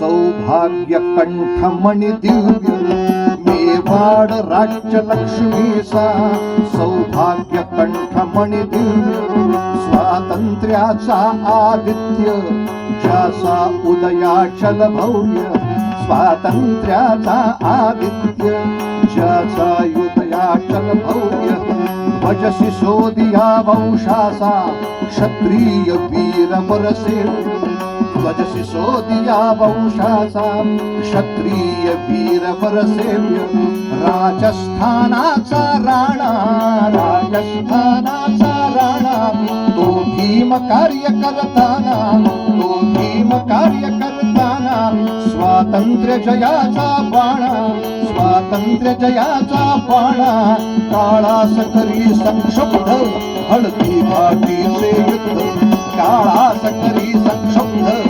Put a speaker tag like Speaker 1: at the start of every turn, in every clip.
Speaker 1: सौभाग्यकण्ठमणि दिव्य मेवाड दिव्य स्वातंत्र्याचा आदित्य ज्याचा उदयाचल भव्य आदित्य ज्याचा उदयाचल भव्य ध्वज सिसोदिया वंशाचा क्षत्रिय परसे ध्वज सिसोदिया वंशाचा क्षत्रिय वीर परसेव्य राजस्थानाचा राणा राजस्थानाचा राणा. तो भीम कार्य करताना तो भीम कार्य करताना स्वातंत्र्य जयाचा बाणा स्वातंत्र्य जयाचा बाणा. काळा सकरी संक्षुब्ध हळदी भाटीचे युद्ध. काळा सकरी संक्षुब्ध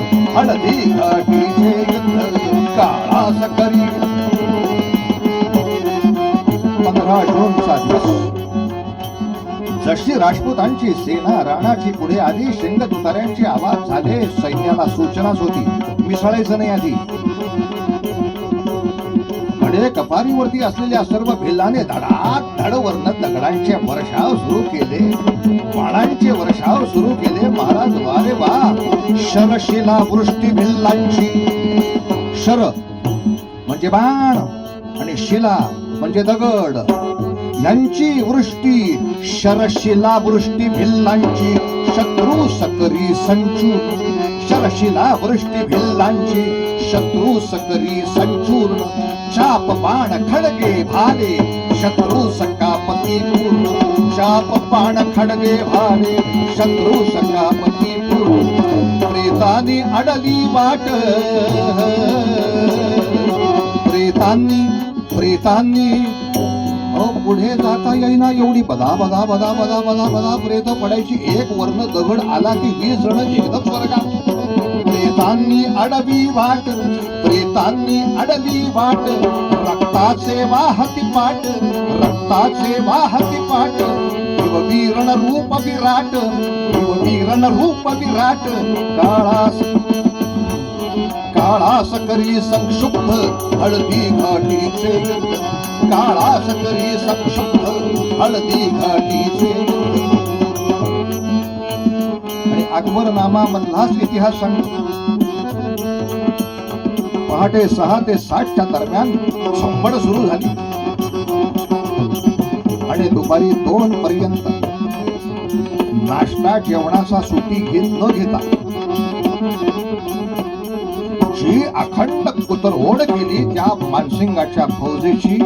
Speaker 1: जशी राजपूतांची सेना राणाची पुढे आली शिंग तुतार्यांची आवाज झाले सैन्याला सूचनाच होती. मिसळायचं नाही आधी. घडे कपारीवरती असलेल्या सर्व भिल्लाने धडात धडवरनं दगडांचे वर्षाव सुरू केले. बाणांचे वर्षाव सुरू केले. महाराज वारे वा. शरशिला वृष्टी भिल्लांची. शर म्हणजे बाण. आणि शिला म्हणजे दगड. यांची वृष्टी शरशिला वृष्टी भिल्लांची शत्रू सकरी संचू. शरशिला वृष्टी भिल्लांची शत्रू सकरी संचूर्ण चाप बाण खडगे भाले शत्रू सकापती पूर्ण चाप बाण खडगे भाले शत्रू सकापती पूर्ण प्रेतानी अडली वाट. प्रेतांनी प्रेतांनी पुढे जाता येईना एवढी बदा बदा बदा बदा बदा बदा प्रेत पडायची एक वर्ण दगड आला की वीस जण एकदम स्वर्गात प्रेतांनी अडवी वाट प्रेतांनी अडवी वाट रक्ताचे वाहती पाट रक्ताचे वाहती पाट वीरण रूप विराट वीरण रूप विराट काळास काळा सकरी संक्षुब्ध हळदी घाटीचे काळा सकरी संक्षुब्ध हळदी घाटीचे आणि अकबर नामा मधलाच इतिहास सांगतो. पहाटे सहा ते साठच्या दरम्यान झंबड सुरू झाली. आणि दुपारी दोन पर्यंत नाश्ता जेवणाचा सुटी घेत न घेता जी अखंड कुतरहोड केली त्या मानसिंगाच्या फौजेची.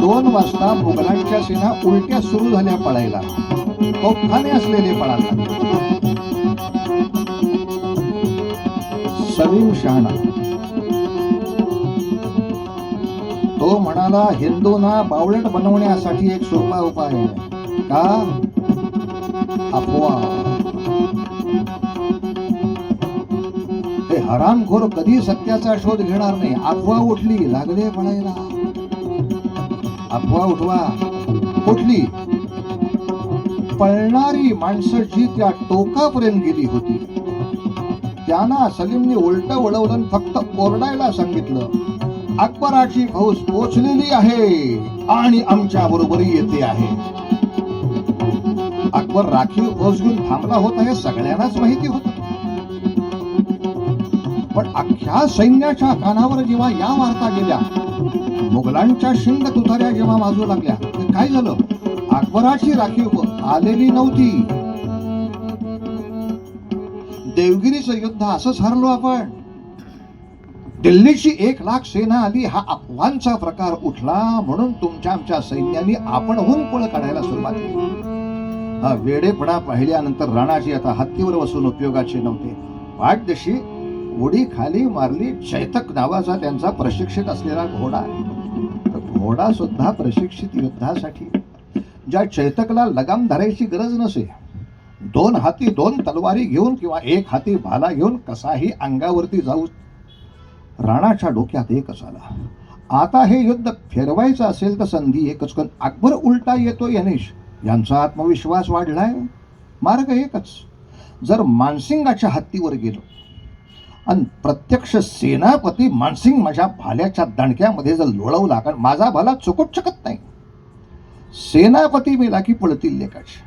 Speaker 1: दोन वाजता मुघलांच्या सेना उलट्या सुरू झाल्या पळायला. तोफखाने असलेले पळाला सलीम शहाणा. तो म्हणाला हिंदूंना बावळट बनवण्यासाठी एक सोपा उपाय आहे. का? हरामखोर कधी सत्याचा शोध घेणार नाही. अफवा उठली लागले पळायला. अफवा उठवा. उठली. पळणारी माणसं जी त्या टोकापर्यंत गेली होती. त्यांना सलीमने उलट वळवलं फक्त ओरडायला सांगितलं अकबराची फौज पोचलेली आहे आणि आमच्या बरोबर येते आहे. अकबर राखीव फौज घेऊन थांबला होता हे सगळ्यांनाच माहिती होती. पण अख्ख्या सैन्याच्या कानावर जेव्हा या वार्ता गेल्या मुघलांच्या शिंग तुतार्या जेव्हा वाजू लागल्या तर काय झालं? अकबराची राखीव आलेली नव्हती. देवगिरीचं युद्ध असंच हरलो आपण. दिल्लीची एक लाख सेना आली हा अफवांचा प्रकार उठला म्हणून तुमच्या आमच्या सैन्याने आपणहून पळ काढायला सुरुवात केली. हा वेडेपणा पाहिल्यानंतर राणाची आता हत्तीवर बसून उपयोगाचे नव्हते. पाठदशी उडी खाली मारली चैतक नावाचा त्यांचा प्रशिक्षित असलेला घोडा. घोडा सुद्धा प्रशिक्षित युद्धासाठी. ज्या चैतकला लगाम धरायची गरज नसे दोन हाती दोन तलवारी घेऊन किंवा एक हाती भाला घेऊन कसाही अंगावरती जाऊ राणाच्या डोक्यात एकच आला आता हे युद्ध फिरवायचं असेल तर संधी एकच कण अकबर उलटा येतो यनेश. यांचा आत्मविश्वास वाढलाय. मार्ग एकच. जर मानसिंगाच्या हत्तीवर गेलो आणि प्रत्यक्ष सेनापती मानसिंग माझ्या भाल्याच्या दणक्यामध्ये जर लोळवला कारण माझा भाला चुकूच शकत नाही. सेनापती मेला की पळतील लेखाची